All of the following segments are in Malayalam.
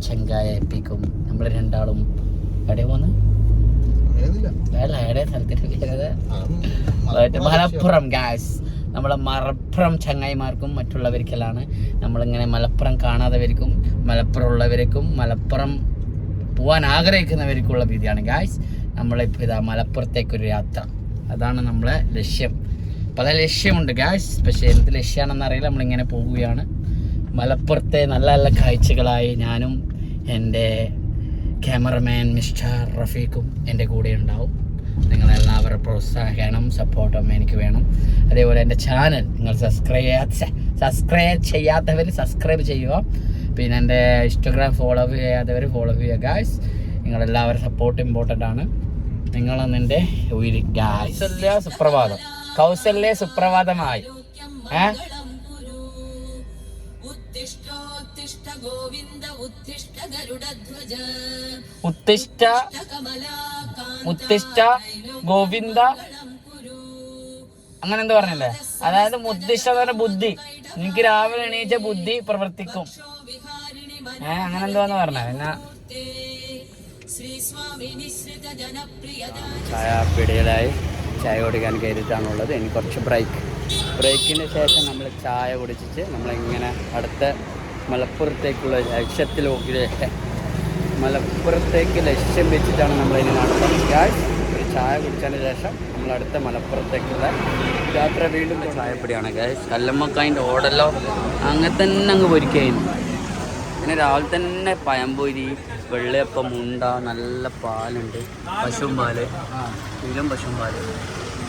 ചെങ്കായ എപ്പിക്കും നമ്മൾ രണ്ടാളും എവിടെ പോന്ന്? എവിടെ സ്ഥലത്തിട്ട് മലപ്പുറം. ഗാസ് നമ്മളെ മലപ്പുറം ചങ്ങായിമാർക്കും മറ്റുള്ളവർക്കെല്ലാം നമ്മളിങ്ങനെ മലപ്പുറം കാണാത്തവർക്കും മലപ്പുറം ഉള്ളവർക്കും മലപ്പുറം പോകാൻ ആഗ്രഹിക്കുന്നവർക്കുള്ള രീതിയാണ് ഗായ്സ് നമ്മളിപ്പോൾ ഇതാ മലപ്പുറത്തേക്കൊരു യാത്ര. അതാണ് നമ്മളെ ലക്ഷ്യം. പല ലക്ഷ്യമുണ്ട് ഗായ്സ് പക്ഷേ എന്ത് ലക്ഷ്യമാണെന്നറിയില്ല നമ്മളിങ്ങനെ പോവുകയാണ്. മലപ്പുറത്തെ നല്ല നല്ല കാഴ്ചകളായി ഞാനും എന്റെ ക്യാമറമാൻ മിസ്റ്റർ റഫീഖും എന്റെ കൂടെ ഉണ്ടാവും. നിങ്ങളെല്ലാവരുടെ പ്രോത്സാഹനം സപ്പോർട്ടും എനിക്ക് വേണം. അതേപോലെ എന്റെ ചാനൽ നിങ്ങൾ സബ്സ്ക്രൈബ് ചെയ്യാത്ത സബ്സ്ക്രൈബ് ചെയ്യാത്തവർ സബ്സ്ക്രൈബ് ചെയ്യുക. പിന്നെ എന്റെ ഇൻസ്റ്റഗ്രാം ഫോളോ ചെയ്യാത്തവർ ഫോളോ ചെയ്യുക ഗായ്സ് നിങ്ങളെല്ലാവരും സപ്പോർട്ട് ഇമ്പോർട്ടന്റ് ആണ്. നിങ്ങളാണ് എന്റെ ഉയരി കൗസല്യ സുപ്രഭാതം. കൗസല്യ സുപ്രഭാതമായി. ഏ? ഉത്തിഷ്ട ഉത്തിഷ്ഠ ഗോവിന്ദ അങ്ങനെ എന്താ പറഞ്ഞല്ലേ? അതായത് മുത്തിഷ്ട എന്ന് പറഞ്ഞ ബുദ്ധി. എനിക്ക് രാവിലെ എണീച്ച ബുദ്ധി പ്രവർത്തിക്കും. ഏ അങ്ങനെ എന്തോന്ന് പറഞ്ഞ പിന്നെ ചായ പിടിയിലായി ചായ കുടിക്കാൻ കയറിയിട്ടാണുള്ളത്. ഇനി കുറച്ച് ബ്രേക്ക്. ബ്രേക്കിന് ശേഷം നമ്മൾ ചായ കുടിച്ചിട്ട് നമ്മളിങ്ങനെ അടുത്ത മലപ്പുറത്തേക്കുള്ള ലക്ഷ്യത്തിലേക്ക് മലപ്പുറത്തേക്ക് ലക്ഷ്യം വെച്ചിട്ടാണ് നമ്മളിനി നടത്തുന്നത്. ഗായ്സ് ഒരു ചായ കുടിച്ചതിന് ശേഷം നമ്മൾ അടുത്ത മലപ്പുറത്തേക്കുള്ള യാത്ര വീണ്ടും ചായപ്പൊടിയാണ് ഗായ്സ് കല്ലമ്മക്കായിന്റെ ഓടല്ലോ അങ്ങനെ തന്നെ അങ്ങ് പൊരിക്കുന്നു പിന്നെ രാവിലെ തന്നെ പഴംപൊരി വെള്ളയപ്പം മുണ്ട നല്ല പാലുണ്ട്. പശുവും പാൽ. പാൽ.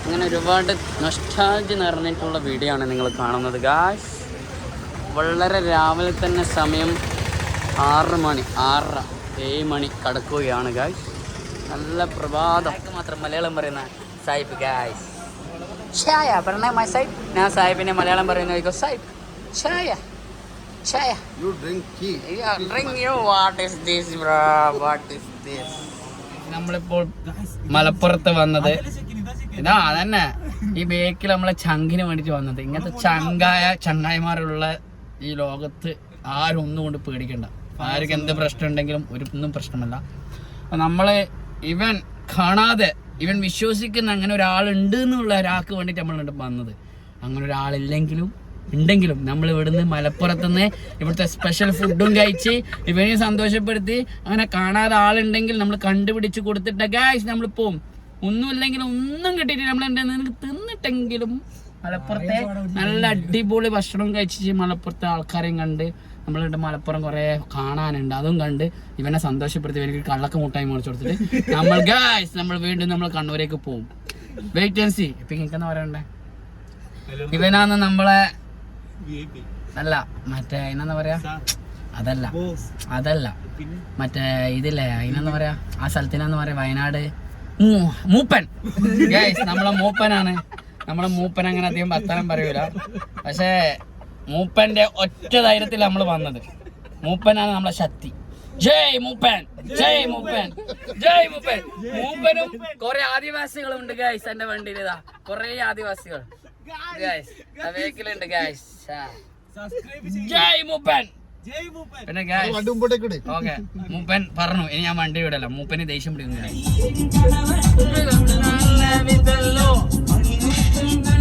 അങ്ങനെ ഒരുപാട് നഷ്ടാജ് നിറഞ്ഞിട്ടുള്ള വീഡിയോ ആണ് നിങ്ങൾ കാണുന്നത് ഗായ്സ് വളരെ രാവിലെ തന്നെ സമയം ആറ് മണി ആറര ഏഴ് മണി കടക്കുകയാണ് ഗായ്സ് നല്ല പ്രഭാതം മാത്രം മലയാളം പറയുന്ന സായിപ്പ് ഗായ്സ് ഛായ പറഞ്ഞ മൈ സായിപ്പ് ഞാൻ സായിപ്പിനെ മലയാളം പറയുന്ന സായിപ്പ് ഛായ ഛായ you drink tea. Yeah, drink you. What is this, bro? What is this? നമ്മളിപ്പോൾ മലപ്പുറത്ത് വന്നത് ഇതാ അതന്നെ ഈ ബേക്കിൽ നമ്മളെ ചങ്കിന് വേണ്ടിട്ട് വന്നത് ഇങ്ങനത്തെ ചങ്കായ ചങ്ങായിമാരുള്ള ഈ ലോകത്ത് ആരും ഒന്നും കൊണ്ട് പേടിക്കണ്ട. ആർക്ക് എന്ത് പ്രശ്നം ഉണ്ടെങ്കിലും ഒരു ഒന്നും പ്രശ്നമല്ല. നമ്മളെ ഇവൻ കാണാതെ ഇവൻ വിശ്വസിക്കുന്ന അങ്ങനെ ഒരാളുണ്ട് എന്നുള്ള ഒരാൾക്ക് വേണ്ടിയിട്ട് നമ്മളുണ്ട് വന്നത്. അങ്ങനെ ഒരാളില്ലെങ്കിലും ഉണ്ടെങ്കിലും നമ്മൾ ഇവിടുന്ന് മലപ്പുറത്തുനിന്ന് ഇവിടുത്തെ സ്പെഷ്യൽ ഫുഡും കഴിച്ച് ഇവനെയും സന്തോഷപ്പെടുത്തി അങ്ങനെ കാണാതെ ആളുണ്ടെങ്കിൽ നമ്മൾ കണ്ടുപിടിച്ച് കൊടുത്തിട്ട് ഗായ്സ് നമ്മൾ പോവും. ഒന്നുമില്ലെങ്കിലും ഒന്നും കിട്ടിയിട്ട് നമ്മൾ നിനക്ക് തിന്നിട്ടെങ്കിലും മലപ്പുറത്തെ നല്ല അടിപൊളി ഭക്ഷണം കഴിച്ച് മലപ്പുറത്തെ ആൾക്കാരെയും കണ്ട് നമ്മളുടെ മലപ്പുറം കുറേ കാണാനുണ്ട്. അതും കണ്ട് ഇവനെ സന്തോഷപ്പെടുത്തി ഇവർക്ക് കള്ളക്ക മുട്ടായി മുറിച്ചു കൊടുത്തിട്ട് നമ്മൾ ഗായ്സ് നമ്മൾ വീണ്ടും നമ്മൾ കണ്ണൂരേക്ക് പോകും വെയിറ്റ് ആൻഡ് സി ഇപ്പൊ എനിക്കെന്താ പറയണ്ടേ? ഇവനാന്ന് നമ്മളെ അല്ല മറ്റേ അതിനെന്താ പറയാ? അതല്ല. അതല്ല. മറ്റേ ഇതില്ലേ അതിനെന്ന് പറയാ? ആ സ്ഥലത്തിനെന്ന് പറയാ? വയനാട്. മൂപ്പൻ. ഗൈസ് നമ്മളെ മൂപ്പനാണ്. നമ്മളെ മൂപ്പൻ അങ്ങനെ അധികം വർത്തമാനം പറയൂല. പക്ഷേ മൂപ്പന്റെ ഒറ്റ ധൈര്യത്തിൽ നമ്മൾ വന്നത്. മൂപ്പനാണ് നമ്മളെ ശക്തി. ജയ് മൂപ്പൻ ജയ് മൂപ്പൻ ജയ് മൂപ്പൻ. മൂപ്പനും കുറെ ആദിവാസികളും ഉണ്ട് ഗൈസ് എന്റെ വണ്ടിയിൽ ഇതാ. കുറെ ആദിവാസികൾ. ഗൈസ് വെഹിക്കിളുണ്ട് ഗൈസ് ജയ് മൂപ്പൻ. പിന്നെ. ഓക്കെ. മൂപ്പൻ പറഞ്ഞു ഇനി ഞാൻ വണ്ടി വിടല. മൂപ്പന് ദേഷ്യം പിടിക്കുന്നു Sunday.